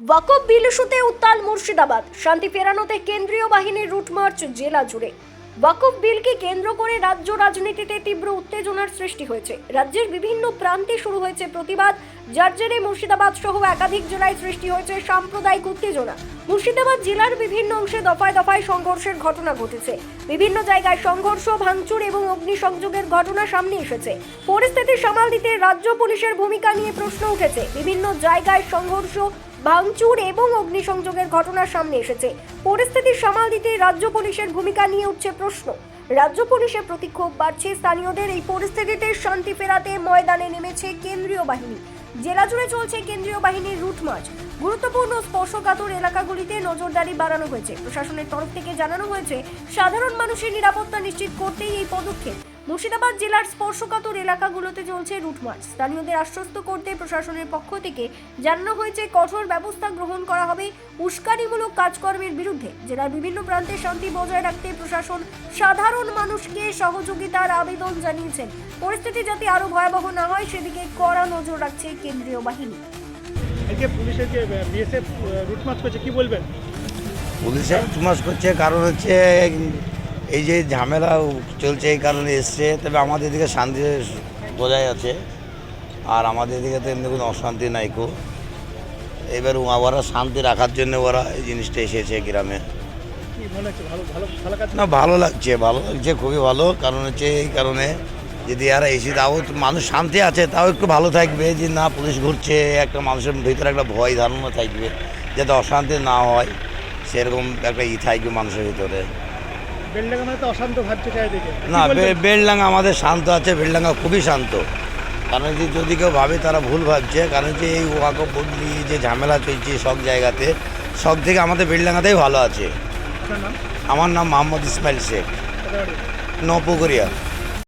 ওয়াকফ বিল উত্তাল মুর্শিদাবাদ। শান্তি ফেরানোতে কেন্দ্রীয় বাহিনীর রুট জেলা জুড়ে। ওয়াকফ বিলকে কেন্দ্র করে রাজ্য রাজনীতিতে তীব্র উত্তেজনার সৃষ্টি হয়েছে। রাজ্যের বিভিন্ন প্রান্তে শুরু হয়েছে প্রতিবাদ, যার জেরে মুর্শিদাবাদ সহ একাধিক জেলায় সৃষ্টি হয়েছে সাম্প্রদায়িক উত্তেজনা। মুর্শিদাবাদ জেলার বিভিন্ন অংশে দফায় দফায় সংঘর্ষের ঘটনা ঘটেছে। বিভিন্ন জায়গায় সংঘর্ষ, ভাঙচুর এবং অগ্নিসংযোগের ঘটনা সামনে এসেছে। পরিস্থিতি সামাল দিতে রাজ্য পুলিশের ভূমিকা নিয়ে প্রশ্ন উঠেছে। বিভিন্ন জায়গায় সংঘর্ষ ভাঙচুর এবং অগ্নিসংযোগের ঘটনা সামনে এসেছে। পরিস্থিতি সামাল দিতে রাজ্য পুলিশের ভূমিকা নিয়ে উঠছে প্রশ্ন। রাজ্য পুলিশের প্রতিক্ষোভ বাড়ছে। স্থানীয়দের এই পরিস্থিতিতে শান্তি ফেরাতে ময়দানে নেমেছে কেন্দ্রীয় বাহিনী। জেলা জুড়ে চলছে কেন্দ্রীয় বাহিনীর রুট মার্চ। গুরুত্বপূর্ণ স্পর্শকাতর এলাকাগুলিতে নজরদারি বাড়ানো হয়েছে। প্রশাসনের তরফ থেকে জানানো হয়েছে, সাধারণ মানুষের নিরাপত্তা নিশ্চিত করতেই এই পদক্ষেপ মুর্শিদাবাদ জেলার স্পর্শকাতর এলাকাগুলোতে চলছে রুট মার্চ। স্থানীয়দের আশ্বস্ত করতে প্রশাসনের পক্ষ থেকে জানানো হয়েছে কঠোর ব্যবস্থা গ্রহণ করা হবে উস্কানিমূলক কাজকর্মের বিরুদ্ধে। জেলার বিভিন্ন প্রান্তে শান্তি বজায় রাখতে প্রশাসন সাধারণ মানুষকে সহযোগিতার আবেদন জানিয়েছেন। পরিস্থিতি যাতে আরও ভয়াবহ না হয় সেদিকে কড়া নজর রাখছে কেন্দ্রীয় বাহিনী। আজকে পুলিশের যে বিএসএফ রুট মার্চ করছে কি বলবেন? পুলিশে তুমাস করছে কারণ হচ্ছে এই যে ঝামেলা চলছে এই কারণে এসছে তবে আমাদের এদিকে শান্তি বজায় আছে। আর আমাদের এদিকে তো এমনি কোনো অশান্তি নাই কো এবার ওরা শান্তি রাখার জন্য ওরা এই জিনিসটা এসেছে গ্রামে। না ভালো লাগছে ভালো লাগছে খুবই ভালো। কারণ হচ্ছে এই কারণে যদি এরা এসে তাও মানুষ শান্তি আছে তাও একটু ভালো থাকবে যে না পুলিশ ঘুরছে একটা মানুষের ভিতরে একটা ভয় ধারণা থাকবে যাতে অশান্তি না হয় সেরকম একটা ই থাকবে মানুষের ভিতরে। বেলডাঙ্গা মানে তো অশান্ত ভাবছে চারিদিকে। না? বেলডাঙ্গা আমাদের শান্ত আছে বেলডাঙ্গা খুবই শান্ত। কারণ যে যদি কেউ ভাবে তারা ভুল ভাবছে কারণ যে এই ওয়াকফ বদলি যে ঝামেলা চলছে সব জায়গাতে সব থেকে আমাদের বেলডাঙ্গাতেই ভালো আছে। আমার নাম মোহাম্মদ ইসমাইল শেখ। নপুকুরিয়া